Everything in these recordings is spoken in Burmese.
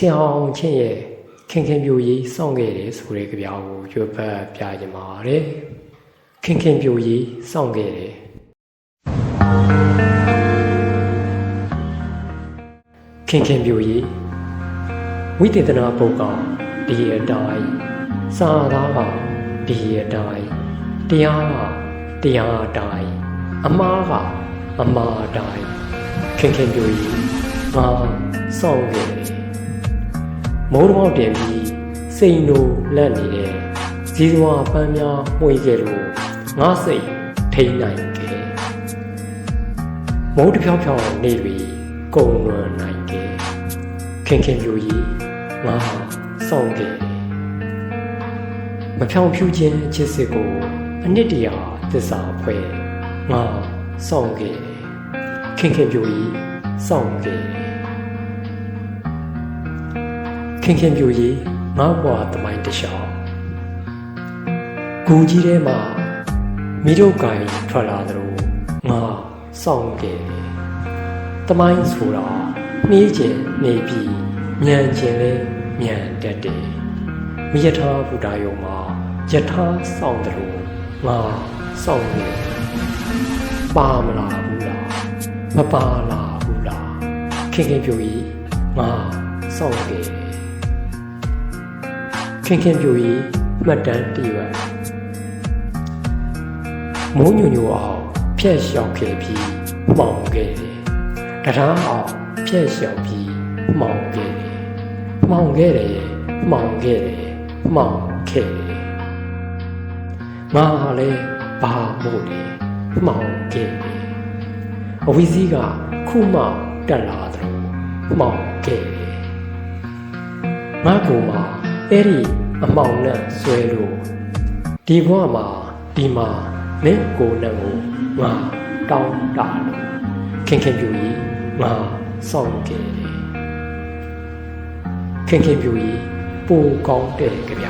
ဆင်အောင်ချင်းရဲ့ခင်ခင်ပြိုကြီးစောင့်ခဲ့တယ်ဆိုတဲ့ကြပြာကိုရွတ်ဖတ်ပြကြပါရယ်ခင်ခင်ပြိုကြီးစောင့်ခဲ့တယ်ခင်ခင်ပြိုကြီးဝိသေသနာပုတ်ကဒီအတိုင်းစာသားကဒီအတိုင်းတရားကတရားအတိုင်းအမားကအမားအတိုင်းခင်ခင်ပြိုကြီးငါစောင့်ခဲ့တယ် မိုးတော်တင်ပြီးစိန်လိုလက်နေတဲ့ဇီးစွာပန်းများမှွေခဲ့လို့ငါစိတ်ထိန်နိုင်ခဲ့မိုးတစ်ဖြောင်းဖြောင်းနေပြီကုံလွန်နိုင်ခဲ့ခင်ခင်ပြူကြီးငါစောင့်ခဲ့မဖြောင်းဖြူခြင်းချစ်စစ်ကိုအနှစ်တရာသစ္စာဖွဲ့ငါစောင့်ခဲ့ခင်ခင်ပြူကြီးစောင့်ခဲ့ ခင်ခင်ပြူကြီးငါ့ဘွားတမိုင်းတလျှောက်ဂူကြီးထဲမှာမိတို့ကင်ထွက်လာသလိုငါစောင့်ခဲ့တယ်တမိုင်းဆိုတာနှီးကျင်နေပြီးမြန်ကျင်လဲမြန်တတ်တယ်မိယထာဘုဒ္ဓယုံမှာယထာစောင့်တယ်လို့ငါစောင့်နေတယ်ပါမလားဘူးလားမပါလားဘူးလားခင်ခင်ပြူကြီးငါစောင့်ခဲ့တယ် ခင်ခင်ပြူကြီးမှတ်တမ်းတည်ပါမိုးညိုညိုအောင်ဖျက်လျှောက်ခဲ့ပြီးမှောင်ခဲ့တယ်တရားအောင်ဖျက်လျှောက်ပြီးမှောင်ခဲ့တယ်မှောင်ခဲ့တယ်မှောင်ခဲ့တယ်မှောင်ခဲ့တယ်ငါဟာလေဘာမို့လဲမှောင်ခဲ့တယ်အဝီစီးကခုမှတက်လာတယ်မှောင်ခဲ့တယ်ငါကူမှာ အဲ့ဒီအမောင်နဲ့ဆွဲလို့ဒီဘဝမှာဒီမှာမင်းကိုနဲ့ကိုငါတောင်းတလို့ခင်ခင်ပြူကြီးငါစောင့်ခဲ့တယ်ခင်ခင်ပြူကြီးပိုကောင်းတဲ့ကြပြ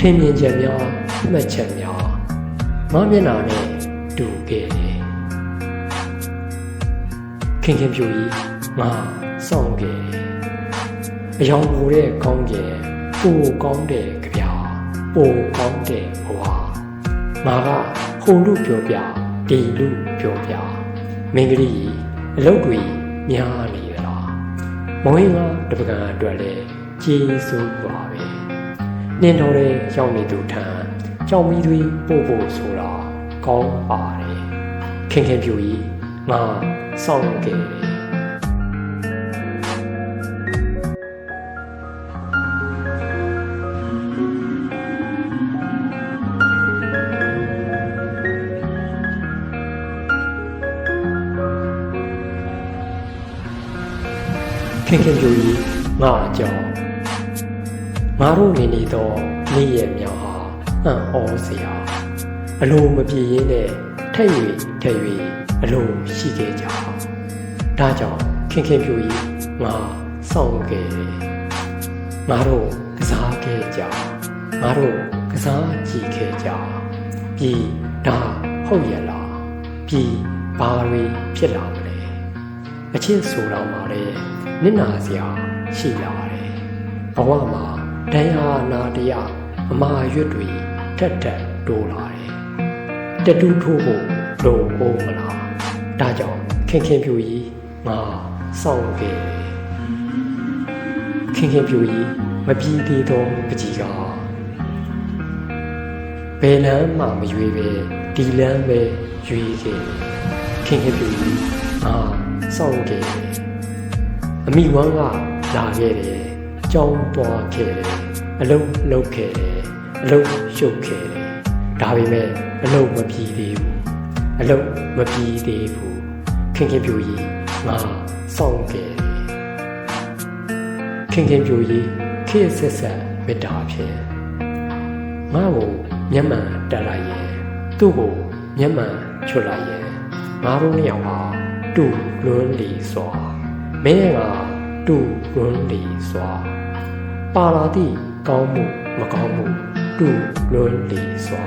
ထင်မြင်ချက်များမှတ်ချက်များငါမျက်နာနဲ့တူခဲ့တယ်ခင်ခင်ပြူကြီးငါစောင့်ခဲ့တယ် အယောင်ပူတဲ့ကောင်းကျယ်ပိုကောင်းတဲ့ကြပြပိုကောင်းတဲ့ဘဝငါကဟိုလူပြောပြဒီလူပြောပြမင်္ဂလိအလုပ်တွေများနေသလားမဝင်းကတပကံအတွက်လဲကျေးဇူးပါပဲနင်းတော်တဲ့ရောက်နေသူထံကြောင်မီတွေပို့ဖို့ဆိုတာကောင်းပါတယ်ခင်ခင်ပြူကြီးငါစောင့်ခဲ့တယ် ခင်ခင်ပြူကြီးငါအကြောင်းငါတို့နေနေတော့နေ့ရက်မြောင်ဟာအံ့ဩစရာအလိုမပြေရင်းနဲ့ထက်၍ထက်၍အလိုရှိခဲ့ကြဒါကြောင့်ခင်ခင်ပြူကြီးငါစောင့်ခဲ့တယ်ငါတို့ကစားခဲ့ကြငါတို့ကစားကြည့်ခဲ့ကြပြီးဒါဟုတ်ရလားပြီးဘာတွေဖြစ်လာမလဲအချစ်ဆိုတော့မှလ ည်းနစ်နာစရာရှိလာတယ်ဘဝမှာတရားနာတရားအမာရွတ်တွေထက်ထက်တိုးလာတယ်တတူးထိုးဖို့လိုဖို့မလားဒါကြောင့်ခင်ခင်ပြူကြီးငါစောင့်ခဲ့တယ်ခင်ခင်ပြူကြီးမပြီးသေးသောပကြီးကဘယ်လမ်းမှမရွေးပဲဒီလမ်းပဲရွေးခဲ့တယ်ခင်ခင်ပြူကြီးငါစောင့်ခဲ့တယ် အမိဝမ်းကလာခဲ့တယ်ကြောင်းသွားခဲ့တယ်အလုံးလှုပ်ခဲ့တယ်အလုံးရှုပ်ခဲ့တယ်ဒါပေမဲ့အလုံးမပြီးသေးဘူးအလုံးမပြီးသေးဘူးခင်ခင်ပြူကြီးငါစောင့်ခဲ့တယ်ခင်ခင်ပြူကြီးခေတ်ဆက်ဆက်မေတ္တာဖြင့်ငါ့ကိုမျက်မှန်တက်လိုက်ရဲ့သူ့ကိုမျက်မှန်ချွတ်လိုက်ရဲ့ငါတို့နှစ်ယောက်ဟာတူလွန်းလီစွာ မင်းကတူလွန်းလီစွာပါလာသည့်ကောင်းမှုမကောင်းမှုတူလွန်းလီစွာ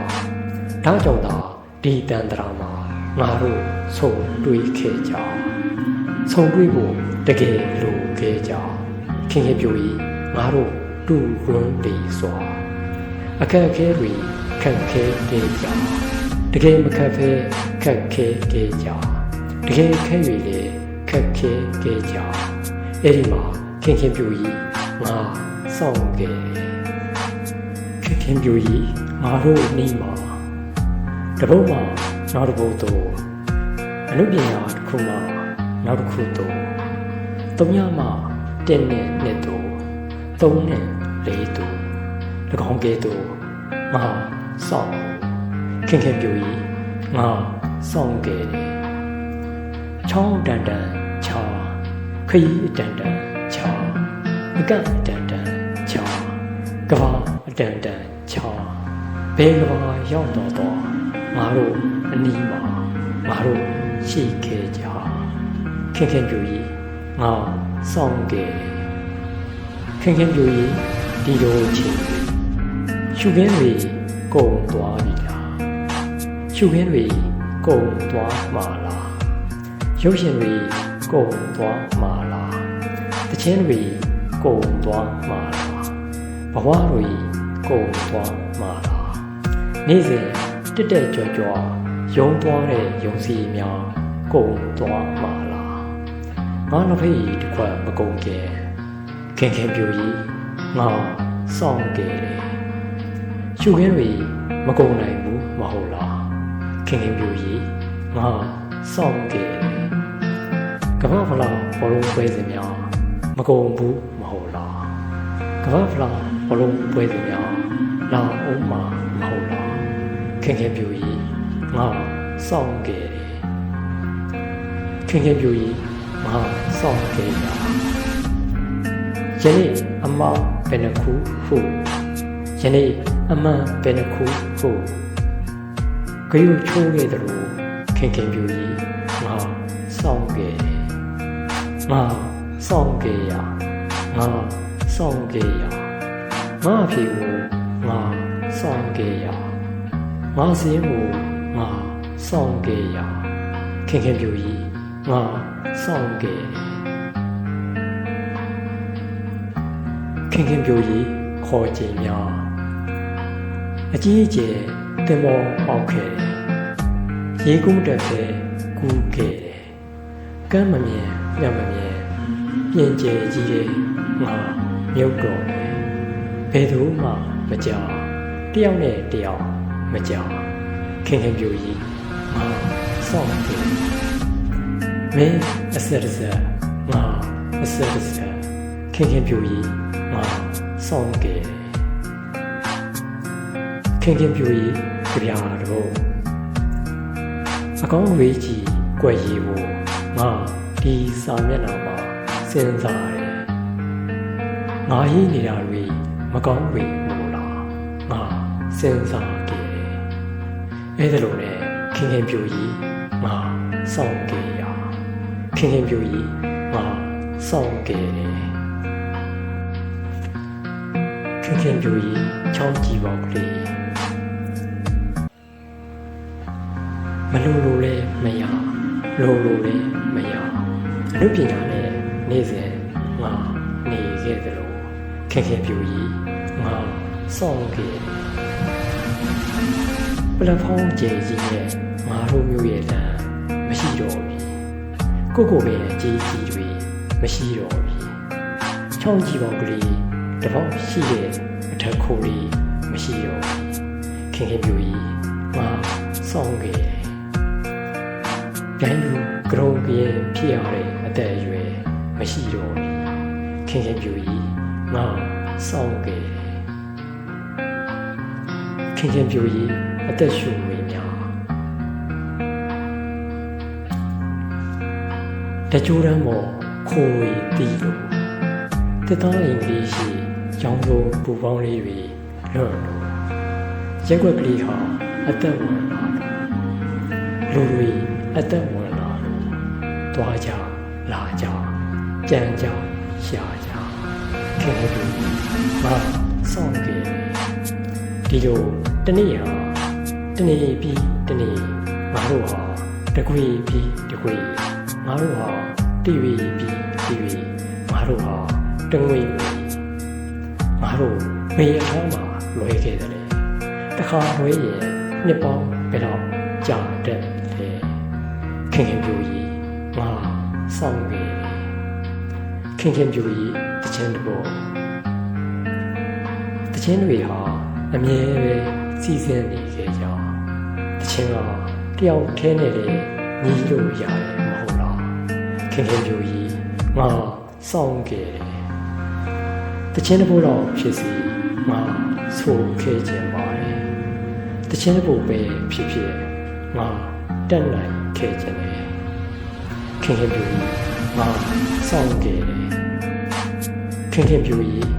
ဒါကြောင့်သာဒီတန်တရာမှာငါတို့ဆုံတွေးခဲ့ကြဆုံတွေးဖို့တကယ်လိုခဲ့ကြခင်ခင်ပြူကြီးငါတို့တူလွန်းလေစွာအခက်အခဲတွေခက်ခဲခဲ့ကြတကယ်မခက်ဖဲခက်ခဲခဲ့ကြတကယ်ခဲ၍လေ ခက်ခဲခဲ့ကြအဲ့ဒီမှာခင်ခင်ပြူကြီးငါစောင့်ခဲ့ခင်ခင်ပြူကြီးငါတို့နေမှာတပုတ်မှာနောက်တစ်ပုတ်တော့အနုပညာတစ်ခုမှနောက်တစ်ခုတော့သုံးရမှတင်းနဲ့နှစ်တော့သုံးနဲ့လေးတော့၎င်းကဲတော့ငါစောင့်ခင်ခင်ပြူကြီးငါစောင့်ခဲ့တယ်ချောင်းတန်တန် ချာခရီးတန်တန်ချာအကန့်တန်တန်ချာကဘာအတန်တန်ချာဘယ်ကဘာရောက်တော့တော့ငါတို့အနီးမှာငါတို့ရှိခဲ့ကြခင်ခင်ပြူကြီးငါစောင့်ခဲ့တယ်ခင်ခင်ပြူကြီးဒီလိုချင်းရှုခင်းတွေကုန်သွားပြီလားရှုခင်းတွေကုန်သွားမှာလားရုပ်ရှင်တွေ ကုန်သွားမှာလားတခြင်းတွေကုန်သွားမှာလားဘဝတွေကုန်သွားမှာလားနေ့စဉ်တက်တက်ကြွကြွရုံသွားတဲ့ယုံစီများကုန်သွားမှာလားငါနှစ်ဖက်ကြီးတစ်ခွက်မကုန်ခင်ခင်ခင်ပြူကြီးငါစောင့်ခဲ့တယ်ရှုခင်းတွေမကုန်နိုင်ဘူးမဟုတ်လားခင်ခင်ပြူကြီးငါစောင့်ခဲ့တယ် ကမ္ဘာဖလားဘောလုံးပွဲစဉ်များမကုန်ဘူးမဟုတ်လားကမ္ဘာဖလားဘောလုံးပွဲစဉ်များလာအောင်မှာမဟုတ်လားခင်ခင်ပြူကြီးငါစောင့်ခဲ့တယ်ခင်ခင်ပြူကြီးငါစောင့်ခဲ့တာယနေ့အမောင်ဘယ်နှခုဟုယနေ့အမှန်ဘယ်နှခုဟုဂယုချိုးခဲ့တယ်လို့ခင်ခင်ပြူကြီးငါစောင့်ခဲ့တယ် ငါစောင့်ခဲ့ရငါစောင့်ခဲ့ရငါအဖေကိုငါစောင့်ခဲ့ရငါစင်းကိုငါစောင့်ခဲ့ရခင်ခင်ပြူကြီးငါစောင့်ခဲ့ခင်ခင်ပြူကြီးခေါ်ချိန်များအကြီးအကျယ်တင်မောပေါက်ခဲ့တယ်ရေကူးတက်ပဲကူးခဲ့တယ်ကမ်းမမြင် ညမမြင်ပြင်ကျဲကြီးတဲ့ငါမြုပ်တော်တယ်ဘယ်သူမှမကြောက်တယောက်နဲ့တယောက်မကြောက်ခင်ခင်ပြူကြီးငါစောင့်တယ်မင်းအဆက်အဆက်ငါအဆက်အဆက်ခင်ခင်ပြူကြီးငါစောင့်ကြတယ်ခင်ခင်ပြူကြီးကြပြာတော့အကောင်းဝေးကြီးကြွယ်ရီကိုငါ ဒီစာမျက်နှာမှာစဉ်းစားတယ်ငါဟိနေတာတွေမကောင်းဘူးလို့လားငါစဉ်းစားကြတယ်အဲ့ဒါလိုနဲ့ခင်ခင်ပြူကြီးငါစောင့်ကြရခင်ခင်ပြူကြီးငါစောင့်ကြတယ်ခင်ခင်ပြူကြီးချောင်းကြည့်ပါကလေးမလိုလိုလဲမရလိုလိုလဲမရအ နုပညာနဲ့နေ့စဉ်ငါနေခဲ့တယ်လို့ခင်ခင်ပြူကြီးငါစောင့်ခဲ့ပလက်ဖောင်းကျဲကြီးနဲ့ငါတို့မျိုးရဲ့လမ်းမရှိတော့ဘူးကိုကိုပဲကြီးကြီးတွေမရှိတော့ဘူးချောင်းကြည့်ပေါက်ကလေးတပေါက်ရှိတဲ့အထက်ခိုးလေးမရှိတော့ဘူးခင်ခင်ပြူကြီးငါစောင့်ခဲ့ တယ်ပြိုင်လူကရုံကရင်ဖြစ်ရတဲ့အသက်အရွယ်မရှိတော့ဘူးခင်ခင်ပြူကြီးငါစောင့်ခဲ့တယ်ခင်ခင်ပြူကြီးအသက်ရှူဝေများတကြိုးရမ်းမော်ခိုးဝေတီးလို့တက်သားအင်္ဂလိပ်ရှိရောင်းလို့ပူပေါင်းလေးတွေလွတ်လို့ရက်ွက်ကလေးဟာအသက်ဝင်လာလို့လူတွေ အသက်ဝင်လာလို့သွားကြလာကြကြမ်းကြရှာကြခင်ဗျာတို့မစောင့်ကြဒီလိုတနေ့ဟာတနေ့ပြီးတနေ့ငါတို့ဟာတကွေပြီးတကွေငါတို့ဟာတီဗီပြီးတီဗီငါတို့ဟာတငွေငွေငါတို့မေအထောင်းမှာလွဲခဲ့တယ်တခါလွဲရင်နှစ်ပေါင်းဘယ်တော့ကြာတဲ့လေ ခင်ခင်ပြူကြီးငါစောင့်နေတယ်ခင်ခင်ပြူကြီးတခြင်းတဘောတခြင်းတွေဟာအမြဲပဲစီစဉ်နေခဲ့ကြတခြင်းကတယောက်ထဲနဲ့လေညီလို့ရတယ်မဟုတ်လားခင်ခင်ပြူကြီးငါစောင့်ခဲ့တယ်တခြင်းတဘောတော့ဖြစ်စီငါဆိုခဲ့ခြင်းပါတယ်တခြင်းတဘောပဲဖြစ်ဖြစ်ငါတက်နိုင် ခဲ့ခြင်းလေခင်ခင်ပြူကြီးငါစောင့်ခဲ့တယ်ခင်ခင်ပြူကြီး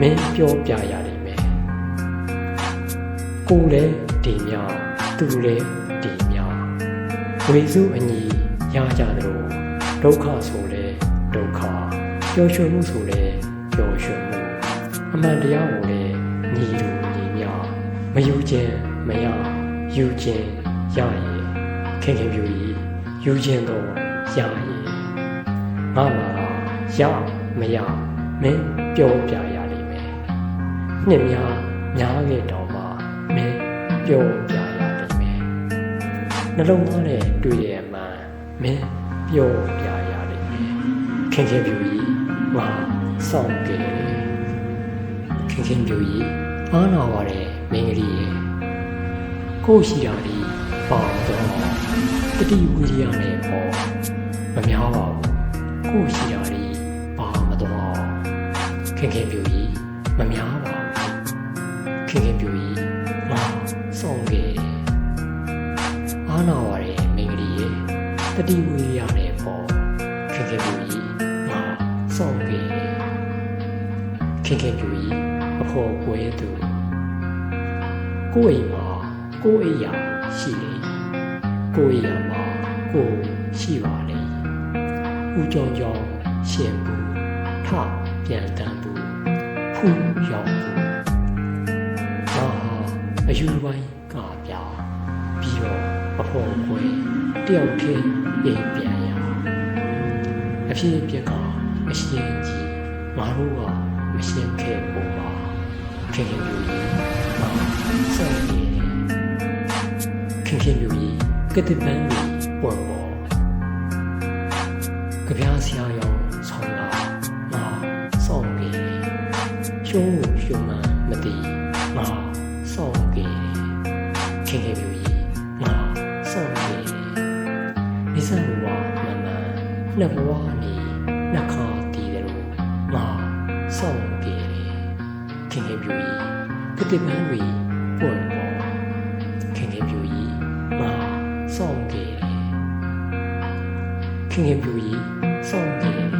မင်းပြောပြရလိမ့်မယ်ကိုယ်လည်းဒီမြောင်သူလည်းဒီမြောင်ဝေစုအညီရကြသလိုဒုက္ခဆိုလဲဒုက္ခပျော်ရွှင်မှုဆိုလဲပျော်ရွှင်မှုအမှန်တရားကိုလည်းညီလူညီမြမယူခြင်းမရယူခြင်းရရဲ့ ခင်ခင်ပြူကြီးယူခြင်းတော့ရရဲ့ငါမှာရမရမင်းပြောပြရလိမ့်မယ်နှစ်များများခဲ့တော့မှမင်းပြောပြရလိမ့်မယ်နှလုံးသားနဲ့တွေ့ရဲ့အမှန်မင်းပြောပြရလိမ့်မယ်ခင်ခင်ပြူကြီးငါစောင့်ကြတယ်ခင်ခင်ပြူကြီးအားနာပါတဲ့မင်းကလေးရဲ့ကိုယ်ရှိတာဒီပါတော့ တတိဝိရိယနဲ့ပေါ့မများပါဘူးကိုယ်ရှိတာဒီပါမတော့ခင်ခင်ပြူကြီးမများပါဘူးခင်ခင်ပြူကြီးငါစောင့်ခဲ့တယ်အားနာပါတဲ့မင်းကလေးရဲ့တတိဝိရိယနဲ့ပေါ့ခင်ခင်ပြူကြီးငါစောင့်ခဲ့တယ်ခင်ခင်ပြူကြီးအဖို့ကွဲသူကိုယ့်အိမ်မှာကိုယ့်အိယာရှိလေကိုယ့် အိယာမှာကိုယ်ရှိပါလေဦးကြောင်ကြောင်ရှင်ဘူးထပြန်တန်ဘူးဖူးရောက်ဘူးငါဟာအယူပိုင်းကပြပြီးတော့အဖို့ကွဲတယောက်တည်းအိမ်ပြန်ရအဖြစ်အပျက်ကအရှင်းကြီးငါတို့ကမရှင်းခဲ့ပုံပါခင်ခင်ပြူကြီးငါစောင့်နေတယ်ခင်ခင်ပြူကြီး ကတိပန်းကြီးပွန်ပေါ်ကြပြားဆရာရောင်ဆောင်းလာငါစောင့်နေတယ်ရှုံးလို့ရှုံးမှမသိငါစောင့်နေတယ်ခင်ခင်ပြူကြီးငါစောင့်နေတယ်မိစံဘဝမမှန်နှစ်ဘဝနေနှစ်ခါတည်တယ်လို့ငါစောင့်နေတယ်ခင်ခင်ပြူကြီးကတိပန်းကြီး ခင်ခင်ပြူကြီးစောင့်နေတယ်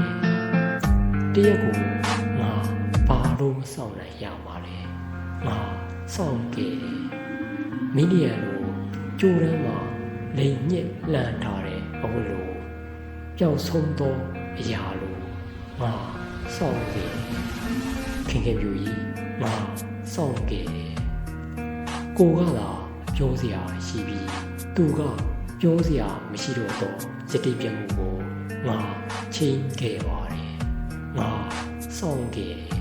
တရက်ကိုငါဘာလို့မစောင့်နိုင်ရမှာလဲငါစောင့်နေတယ်မိလီယံလိုကြိုးရမ်းမှာလိန်ညစ်လန့်ထားတဲ့အဝတ်လိုပျောက်ဆုံးသောအရာလိုငါစောင့်နေတယ်ခင်ခင်ပြူကြီးငါစောင့်နေတယ်ကိုကသာပြောစရာရှိပြီးသူက ပြောစရာမရှိတော့တော့စတိပြတ်မှုကိုငါချိန်ခဲ့ပါတယ်ငါစောင့်ခဲ့တယ်